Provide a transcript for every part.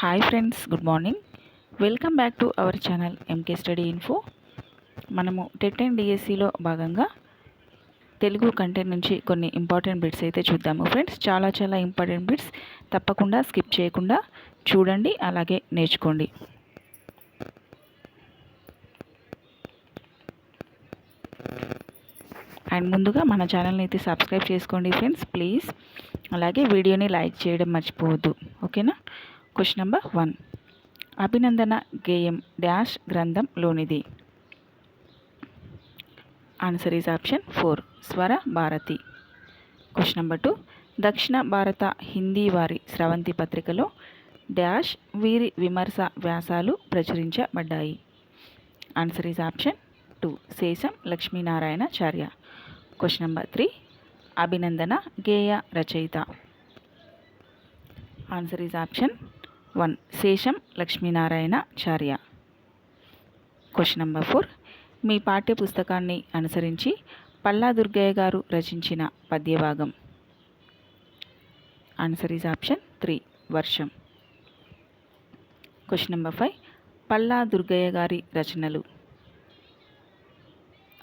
Hi friends good morning welcome back to our channel MK study info మనము TET and డిఎస్సిలో భాగంగా Telugu content నుంచి కొన్ని ఇంపార్టెంట్ బిట్స్ అయితే చూద్దాము ఫ్రెండ్స్ చాలా చాలా ఇంపార్టెంట్ బిట్స్ తప్పకుండా స్కిప్ చేయకుండా చూడండి అలాగే నేర్చుకోండి. అండ్ ముందుగా మన ఛానల్ని అయితే సబ్స్క్రైబ్ చేసుకోండి ఫ్రెండ్స్ ప్లీజ్ అలాగే వీడియోని లైక్ చేయడం మర్చిపోవద్దు. ఓకేనా క్వశ్చన్ నెంబర్ వన్. అభినందన గేయం dash గ్రంథంలోనిది answer is option four Swara Bharati. Question number two దక్షిణ భారత హిందీ వారి స్రవంతి పత్రికలో డాష్ వీరి విమర్శ వ్యాసాలు ప్రచురించబడ్డాయి. Answer is option two Sesham Lakshminarayanacharya. Question number three అభినందన గేయ రచయిత. Answer is option one. Sesham Lakshminarayanacharya question number four మీ పాఠ్య పుస్తకాన్ని అనుసరించి పల్లా దుర్గయ్య గారు రచించిన పద్యభాగం. Answer is option three Varsham. Question number five Palla Durgaiah గారి రచనలు.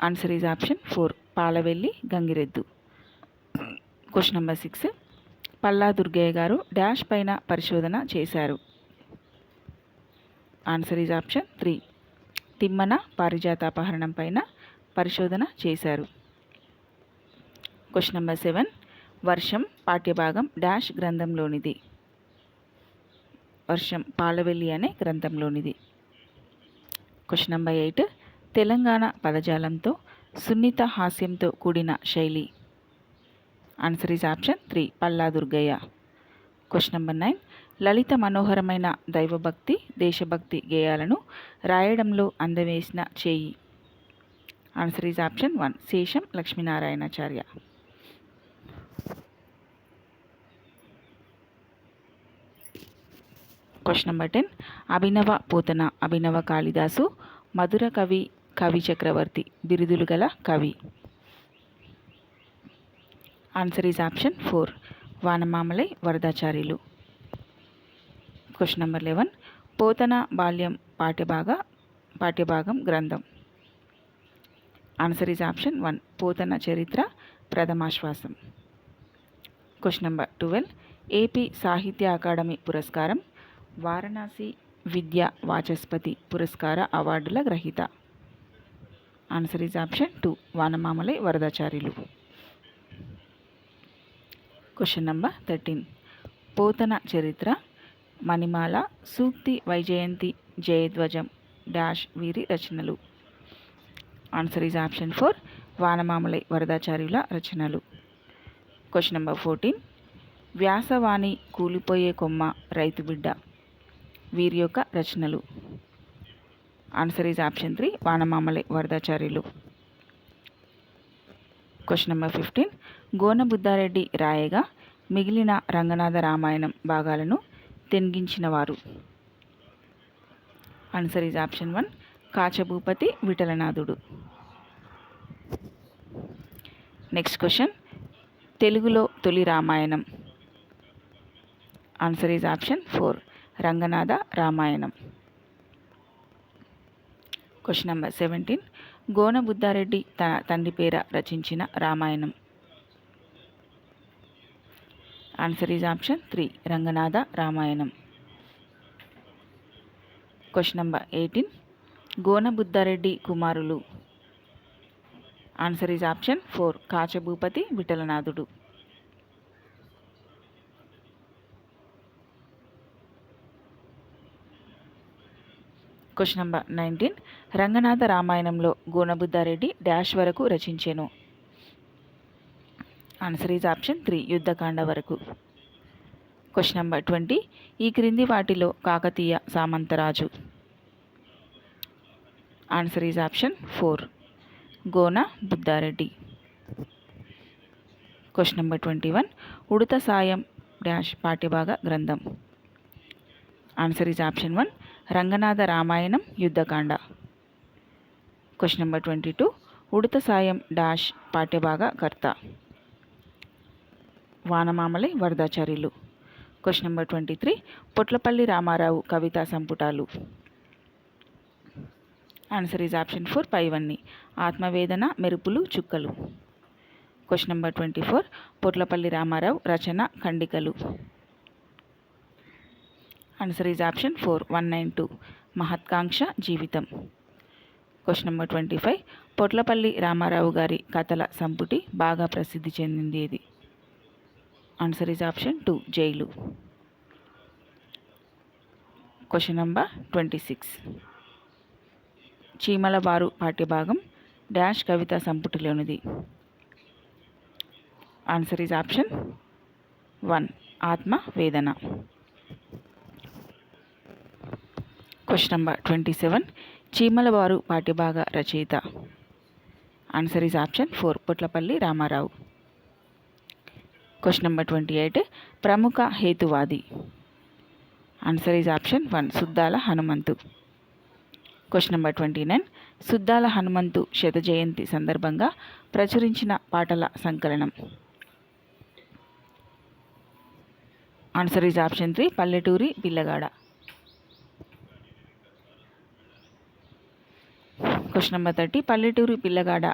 Answer is option four Palavelli Gangireddu. Question number six Palla Durgaiah garu dash పైన పరిశోధన చేశారు. Answer is option three Timmana Parijata Apaharanam పైన పరిశోధన చేశారు. క్వశ్చన్ నెంబర్ సెవెన్ వర్షం పాఠ్యభాగం dash గ్రంథంలోనిది. వర్షం పాలవెల్లి అనే గ్రంథంలోనిది. క్వశ్చన్ నెంబర్ ఎయిట్ తెలంగాణ పదజాలంతో సున్నిత హాస్యంతో కూడిన శైలి answer is option three Palla Durgaiah question number nine లలిత మనోహరమైన దైవభక్తి దేశభక్తి గేయాలను రాయడంలో అందవేసిన చేయి answer is option one Sesham Lakshminarayanacharya question number ten అభినవ పోతన అభినవ కాళిదాసు మధుర కవి కవి చక్రవర్తి బిరుదులు గల కవి answer is option four Vanamamalai Varadacharyulu question number eleven Potana బాల్యం పాఠ్యభాగ పాఠ్యభాగం గ్రంథం answer is option one Potana చరిత్ర ప్రథమాశ్వాసం question number twelve AP Sahitya Akademi పురస్కారం వారణాసి విద్యా వాచస్పతి పురస్కార అవార్డుల గ్రహీత answer is option two Vanamamalai Varadacharyulu question number thirteen Potana చరిత్ర మణిమాల సూక్తి వైజయంతి జయధ్వజం డాష్ వీరి రచనలు. Answer is option four Vanamamalai వరదాచార్యుల రచనలు. క్వశ్చన్ నెంబర్ ఫోర్టీన్ వ్యాసవాణి కూలిపోయే కొమ్మ రైతు బిడ్డ వీరి యొక్క రచనలు. Answer is option three Vanamamalai Varadacharyulu. Question number fifteen. Gonabuddhareddy రాయగా మిగిలిన రంగనాథ రామాయణం భాగాలను తెంగించినవారు answer is option one Kachabhupati Vitthalanathudu. Next question తెలుగులో తొలి Ramayanam. Answer is option four Ranganatha Ramayanam. Question number seventeen Gona Buddhareddy తన తండ్రి పేర రచించిన Ramayanam. Answer is option three Ranganatha Ramayanam. Question number eighteen Gona Buddhareddy కుమారులు. Answer is option four Kachabhupati Vitthalanathudu. Question number nineteen. Ranganatha రామాయణంలో Gona Buddha Reddy dash వరకు రచించెను. Answer is option three Yuddhakanda వరకు. Question number twenty ఈ క్రింది వాటిలో Kakatiya సామంతరాజు. Answer is option four Gona Buddhareddy question number twenty one ఉడత సాయం dash పాఠ్యభాగ గ్రంథం. Answer is option one Ranganatha Ramayanam Yuddhakanda. Question number twenty two. ఉడత సాయం డాష్ పాఠ్యభాగ కర్త. Vanamamalai Varadacharyulu. Question number twenty three. Potlapalli Ramarao కవితా సంపుటాలు. Answer is option four పైవన్నీ. ఆత్మవేదన మెరుపులు చుక్కలు. Question number twenty four. Potlapalli Ramarao Rachana ఖండికలు. Answer is option four one nine two మహత్కాంక్ష జీవితం. Question number twenty five Potlapalli Ramarao గారి కథల సంపుటి బాగా ప్రసిద్ధి చెందింది ఏది answer is option two jail. Question number twenty six చీమల బారు పాఠ్యభాగం డాష్ కవిత సంపుటిలోనిది. ఆన్సర్ ఈజ్ ఆప్షన్ వన్ ఆత్మ వేదన క్వశ్చన్ నెంబర్ ట్వంటీ సెవెన్ చీమలవారు పాటిభాగ రచయిత. Answer is option four Potlapalli Ramarao. Question number twenty eight ప్రముఖ హేతువాది. Answer is option one Suddala Hanumanthu. Question number twenty nine Suddala Hanumanthu శత జయంతి సందర్భంగా ప్రచురించిన పాటల సంకలనం. ఆన్సర్ ఈజ్ ఆప్షన్ త్రీ పల్లెటూరి పిల్లగాడ క్వశ్చన్ నెంబర్ థర్టీ పల్లెటూరి పిల్లగాడ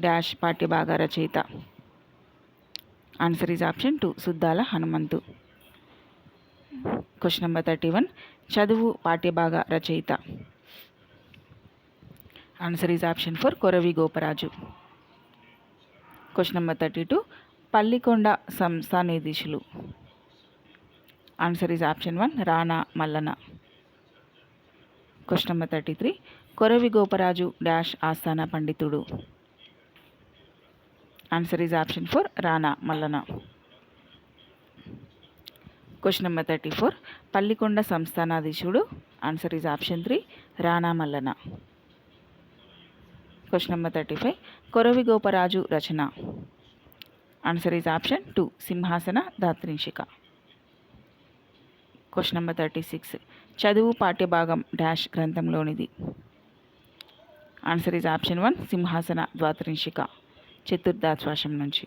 డాష్ పాఠ్యభాగ రచయిత answer is option two Suddala Hanumanthu. Question number thirty one చదువు పాఠ్యభాగ రచయిత answer is option four Koravi Goparaju. Question number thirty two Pallikonda సంస్థానిధీశులు answer is option one Rana Mallana. Question number thirty three Koravi Goparaju dash ఆస్థాన పండితుడు. Answer is option four Rana Mallana. Question number thirty four Pallikonda సంస్థానాధీశుడు. Answer is option three Rana Mallana. Question number thirty five Koravi Goparaju Rachana. Answer is option two Simhasana Dvatrimsika. Question number thirty six చదువు పాఠ్యభాగం dash గ్రంథంలోనిది. Answer is option one Simhasana Dvatrimsika చతుర్థాశ్వాసం నుంచి.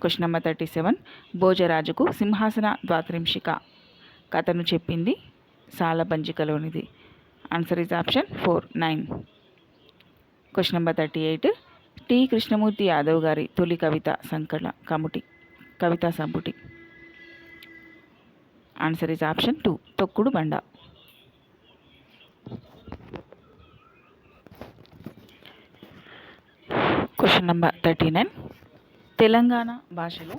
Question number thirty seven భోజరాజుకు సింహాసన ద్వాత్రింశిక కథను చెప్పింది సాలబంజికలోనిది. Answer is option four nine question number thirty eight T Krishnamurthy Yadav గారి తొలి కవిత సంకల కముటి కవితా సంపుటి. Answer is option two తొక్కుడు బండ question number thirty nine Telangana భాషలో.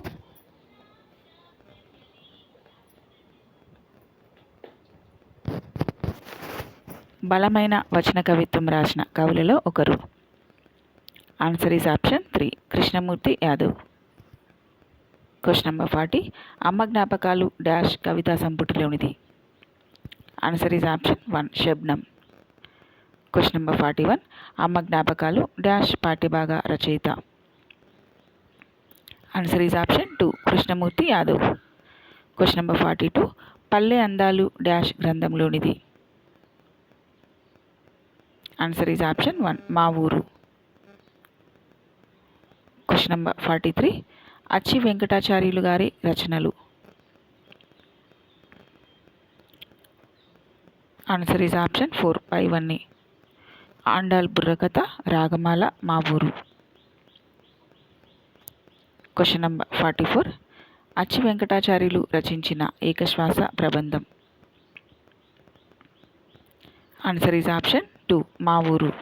బలమైన వచన కవిత్వం రాసిన కవులలో ఒకరు. Answer is option three Krishnamurthy Yadav question number forty అమ్మ జ్ఞాపకాలు డాష్ కవితా సంపుటిలోనిది. Answer is option one Shabnam question number forty one. అమ్మ జ్ఞాపకాలు డాష్ పాఠ్యభాగ రచయిత. Answer is option two Krishnamurthy Yadav. Question number forty two పల్లె అందాలు డాష్ గ్రంథంలోనిది. ఆన్సర్ ఈజ్ ఆప్షన్ వన్ మా ఊరు. క్వశ్చన్ నెంబర్ ఫార్టీ త్రీ అచ్చి వెంకటాచార్యులు గారి రచనలు. ఆన్సర్ ఈజ్ ఆప్షన్ ఫోర్ పైవన్నీ. ఆండాల్ బుర్రకథ రాగమాల మా ఊరు. Question number forty four Acchi Venkatacharyulu రచించిన ఏకశ్వాస ప్రబంధం. ఆన్సర్ ఈజ్ ఆప్షన్ టూ మా ఊరు.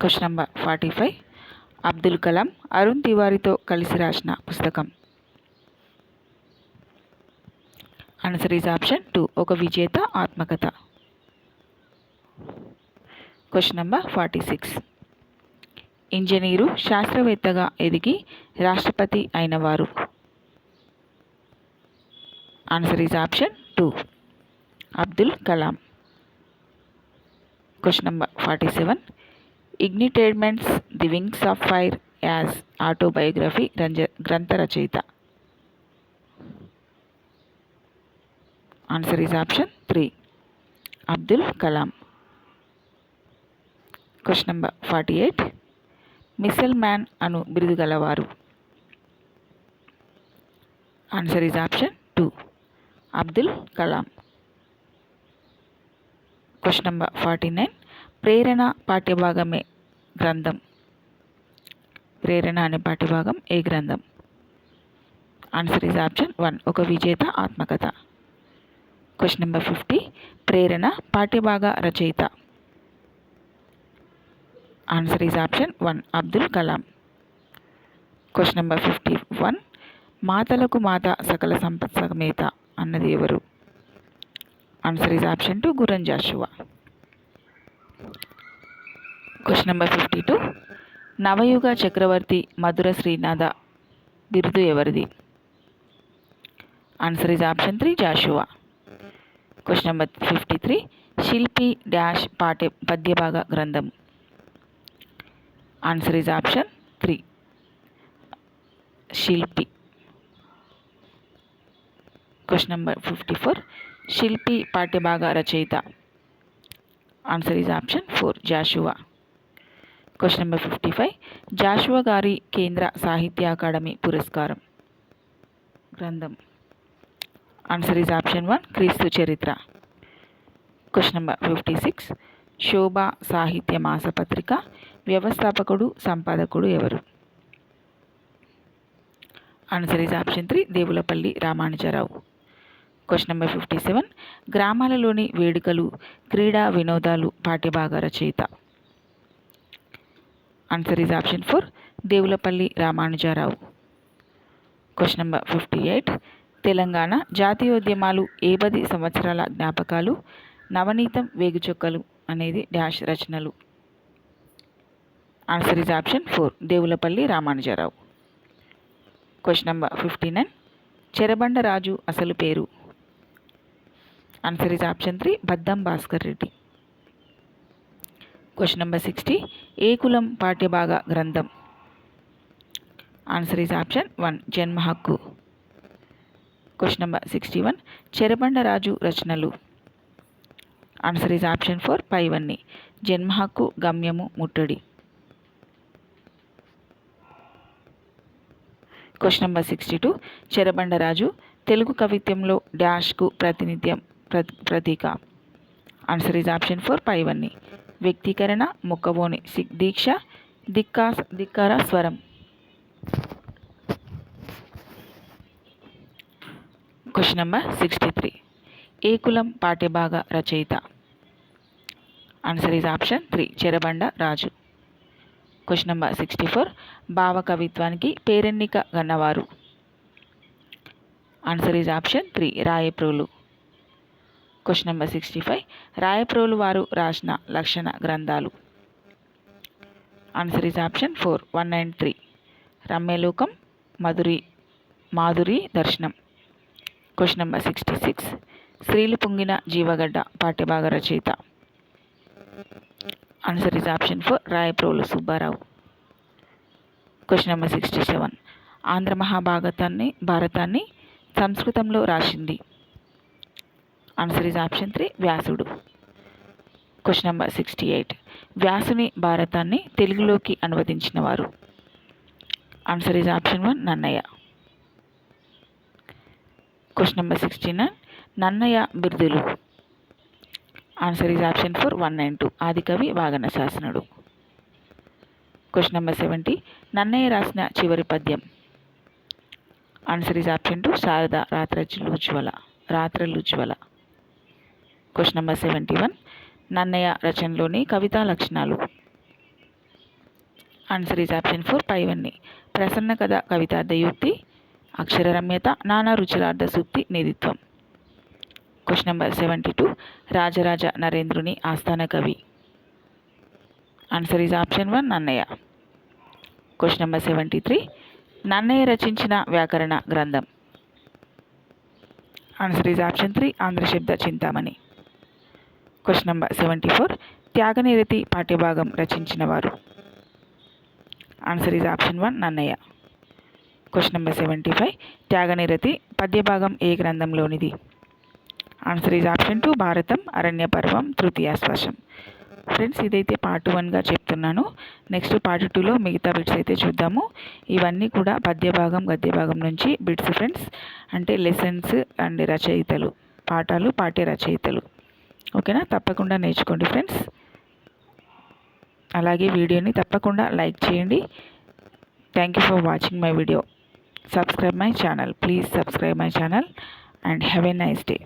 Question number forty five Abdul Kalam Arun తివారితో కలిసి రాసిన పుస్తకం. ఆన్సర్ ఈజ్ ఆప్షన్ టూ ఒక విజేత ఆత్మకథ. Question number forty six engineer శాస్త్రవేత్తగా ఎదిగి రాష్ట్రపతి అయినవారు. Answer is option two Abdul Kalam question number forty seven ignited minds the wings of fire as autobiography రంజ గ్రంథ రచయిత answer is option three Abdul Kalam question number forty eight. Missile man అను బిరుదు గలవారు answer is option two. Abdul Kalam. Question number forty nine. ప్రేరణ పాఠ్యభాగమే గ్రంథం. ప్రేరణ అనే పాఠ్యభాగం ఏ గ్రంథం? Answer is option one. ఒక విజేత ఆత్మకథ. Question number fifty. ప్రేరణ పాఠ్యభాగ రచయిత. Answer is option one Abdul Kalam question number fifty one మాతలకు మాత సకల సంపత్ సమేత అన్నది ఎవరు? Answer is option two Gurram Joshua question number fifty two నవయుగ చక్రవర్తి మధుర శ్రీనాథ బిరుదు ఎవరిది? Answer is option three Joshua question number fifty three శిల్పి డాష్ పాఠ్య పద్యభాగ గ్రంథం. ఆన్సర్ ఈజ్ ఆప్షన్ త్రీ శిల్పి క్వశ్చన్ నెంబర్ ఫిఫ్టీ ఫోర్ శిల్పి పాఠ్యభాగ రచయిత answer is option four Joshua question number fifty five Joshua గారి కేంద్ర సాహిత్య అకాడమీ పురస్కారం గ్రంథం answer is option one Kreestu Charitra question number fifty six Shobha సాహిత్య మాసపత్రిక వ్యవస్థాపకుడు సంపాదకుడు ఎవరు? Answer is option three Devulapalli Ramanuja Rao. Question number fifty seven గ్రామాలలోని వేడుకలు క్రీడా వినోదాలు పాఠ్యభాగ రచయిత answer is option four Devulapalli Ramanuja Rao. Question number fifty eight Telangana జాతీయోద్యమాలు ఏ పది సంవత్సరాల జ్ఞాపకాలు నవనీతం వేగుచొక్కలు అనేది డాష్ రచనలు. Answer is option four Devulapalli Ramanuja Rao question number fifty nine Cherabanda Raju అసలు పేరు answer is option three Baddam Bhaskar Reddy question number sixty ఏ కులం పాఠ్యభాగ గ్రంథం ఆన్సర్ ఈజ్ ఆప్షన్ వన్ జన్మ హక్కు question number sixty one Cherabanda Raju రచనలు answer is option four పైవన్నీ జన్మ హక్కు గమ్యము ముట్టడి question number sixty two. Cherabanda Raju Telugu కవిత్వంలో డాష్కు ప్రాతినిధ్యం ప్ర ప్రతీక. ఆన్సర్ ఈజ్ ఆప్షన్ ఫోర్ పైవన్నీ. వ్యక్తీకరణ మొక్కవోని దీక్ష దిక్కా ధిక్కార స్వరం. Question number sixty three. ఏ కులం పాఠ్యభాగ రచయిత? Answer is option three Cherabanda Raju question number sixty four. భావ కవిత్వానికి పేరెన్నిక గన్నవారు. Answer is option three Rayaprolu. Question number sixty five Rayaprolu వారు రాసిన లక్షణ గ్రంథాలు. Answer is option four one nine three రమ్యలోకం మధురి మాధురి దర్శనం. క్వశ్చన్ నెంబర్ సిక్స్టీ సిక్స్ స్త్రీలు పొంగిన జీవగడ్డ పాఠ్యభాగ రచయిత. Answer is option four Rayaprolu Subba Rao question number sixty seven Andhra మహాభారతాన్ని భారతాన్ని సంస్కృతంలో రాసింది ఆన్సర్ ఈజ్ ఆప్షన్ త్రీ వ్యాసుడు క్వశ్చన్ నెంబర్ సిక్స్టీ ఎయిట్ వ్యాసుని భారతాన్ని తెలుగులోకి అనువదించిన వారు answer is option one Nannayya question number sixty nine Nannayya బిరుదులు answer is option four one nine two ఆదికవి వాగన శాసనుడు క్వశ్చన్ నెంబర్ సెవెంటీ నన్నయ్య రాసిన చివరి పద్యం ఆన్సర్ ఈజ్ ఆప్షన్ టూ శారద రాత్రలుజ్వల రాత్రలుజ్వల question number seventy one Nannayya రచనలోని కవితా లక్షణాలు ఆన్సర్ ఈజ్ ఆప్షన్ ఫోర్ పైవన్నీ ప్రసన్న కథ కవితార్థయుక్తి అక్షర రమ్యత నానా రుచిరార్థ సూక్తి నిధిత్వం question number seventy two Rajaraja నరేంద్రుని ఆస్థాన కవి. Answer is option one Nannayya. Question number seventy three Nannayya రచించిన వ్యాకరణ గ్రంథం. Answer is option three Andhrashabda Chintamani. Question number seventy four త్యాగనిరతి పాఠ్యభాగం రచించిన వారు. Answer is option one Nannayya. Question number seventy five త్యాగనిరతి పద్యభాగం ఏ గ్రంథంలోనిది? ఆన్సర్ ఈజ్ ఆప్షన్ టూ భారతం అరణ్య పర్వం తృతీయాశ్వాసం ఫ్రెండ్స్ ఇదైతే పార్ట్ వన్గా చెప్తున్నాను. నెక్స్ట్ పార్ట్ టూలో మిగతా బిట్స్ అయితే చూద్దాము. ఇవన్నీ కూడా పద్య భాగం నుంచి బిట్స్ ఫ్రెండ్స్ అంటే లెసన్స్ అండ్ రచయితలు పాఠాలు పాఠ్య రచయితలు. ఓకేనా తప్పకుండా నేర్చుకోండి ఫ్రెండ్స్ అలాగే వీడియోని తప్పకుండా లైక్ చేయండి. Thank you for watching my video subscribe my channel please subscribe my channel and have a nice day